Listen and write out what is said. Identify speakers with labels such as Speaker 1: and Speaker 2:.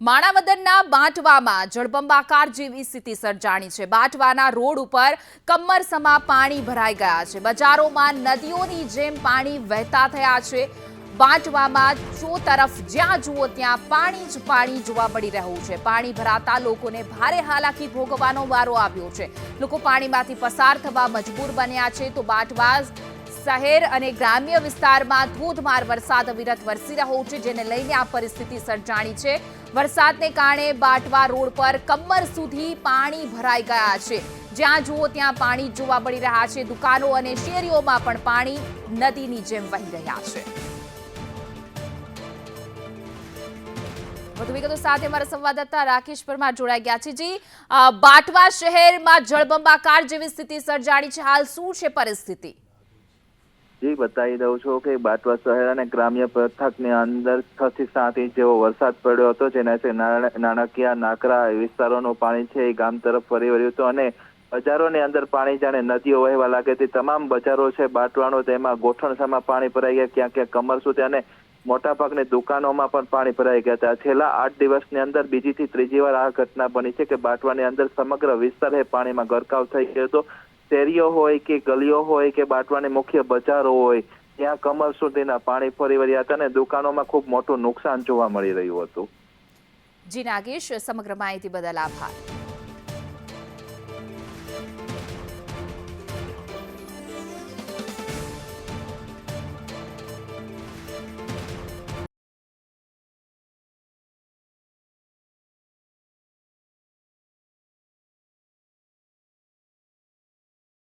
Speaker 1: માણાવદરના બાંટવામાં જળબંબાકાર જેવી સ્થિતિ સર્જાણી છે. બાંટવાના રોડ ઉપર કમરસમા પાણી ભરાઈ ગયા છે. બજારોમાં નદીઓની જેમ પાણી વહેતા થયા છે. બાંટવામાં ચો તરફ જ્યાં જુઓ ત્યાં પાણી જ પાણી જોવા મળી રહ્યું છે. પાણી ભરાતા લોકોને ભારે હાલાકી ભોગવવાનો વારો આવ્યો છે. લોકો પાણીમાંથી પસાર થવા મજબૂર બન્યા છે. તો બાંટવા શહેર અને ગ્રામ્ય વિસ્તારમાં ધોધમાર વરસાદ અવિરત વરસી રહ્યો છે, જેને લઈને આ પરિસ્થિતિ સર્જાણી છે. વરસાદને કારણે બાટવા રોડ પર કમર સુધી પાણી ભરાઈ ગયા છે. જ્યાં જુઓ ત્યાં પાણી જોવા મળી રહ્યા છે. દુકાનો અને શેરીઓમાં પણ પાણી નદીની જેમ વહી રહ્યા છે. વધુ વિગતો સાથે અમારા સંવાદદાતા રાકેશ પરમાર જોડાઈ ગયા છે. જી બાટવા શહેરમાં જળબંબાકાર જેવી સ્થિતિ સર્જાણી છે. હાલ શું છે પરિસ્થિતિ?
Speaker 2: જી, બતાવી દઉં છું કે બાટવા શહેર અને ગ્રામ્ય પથકની અંદર છ થી સાત ઇંચ જેવો વરસાદ પડ્યો હતો જેનાથી નાણા- નાણાકીય નાકરા વિસ્તારોનું પાણી છે એ ગામ તરફ ફરી વળ્યું હતું અને બજારોની અંદર પાણી જાણે નદીઓ વહેવા લાગે તે તમામ બજારો છે બાટવાનો તેમાં ગોઠણસામાં પાણી ભરાઈ ગયા, ક્યાં ક્યાં કમર સુધી અને મોટાભાગની દુકાનોમાં પણ પાણી ભરાઈ ગયા હતા. છેલ્લા આઠ દિવસની અંદર બીજી થી ત્રીજી વાર આ ઘટના બની છે કે બાટવાની અંદર સમગ્ર વિસ્તાર એ પાણીમાં ગરકાવ થઈ ગયો હતો. શેરીઓ હોય કે ગલીઓ હોય કે બાટવાની મુખ્ય બજારો હોય, ત્યાં કમર સુધીના પાણી ફરી વળ્યા હતા અને દુકાનોમાં ખૂબ મોટું નુકસાન જોવા મળી રહ્યું હતું.
Speaker 1: જી નાગેશ, સમગ્ર માહિતી બદલ આભાર.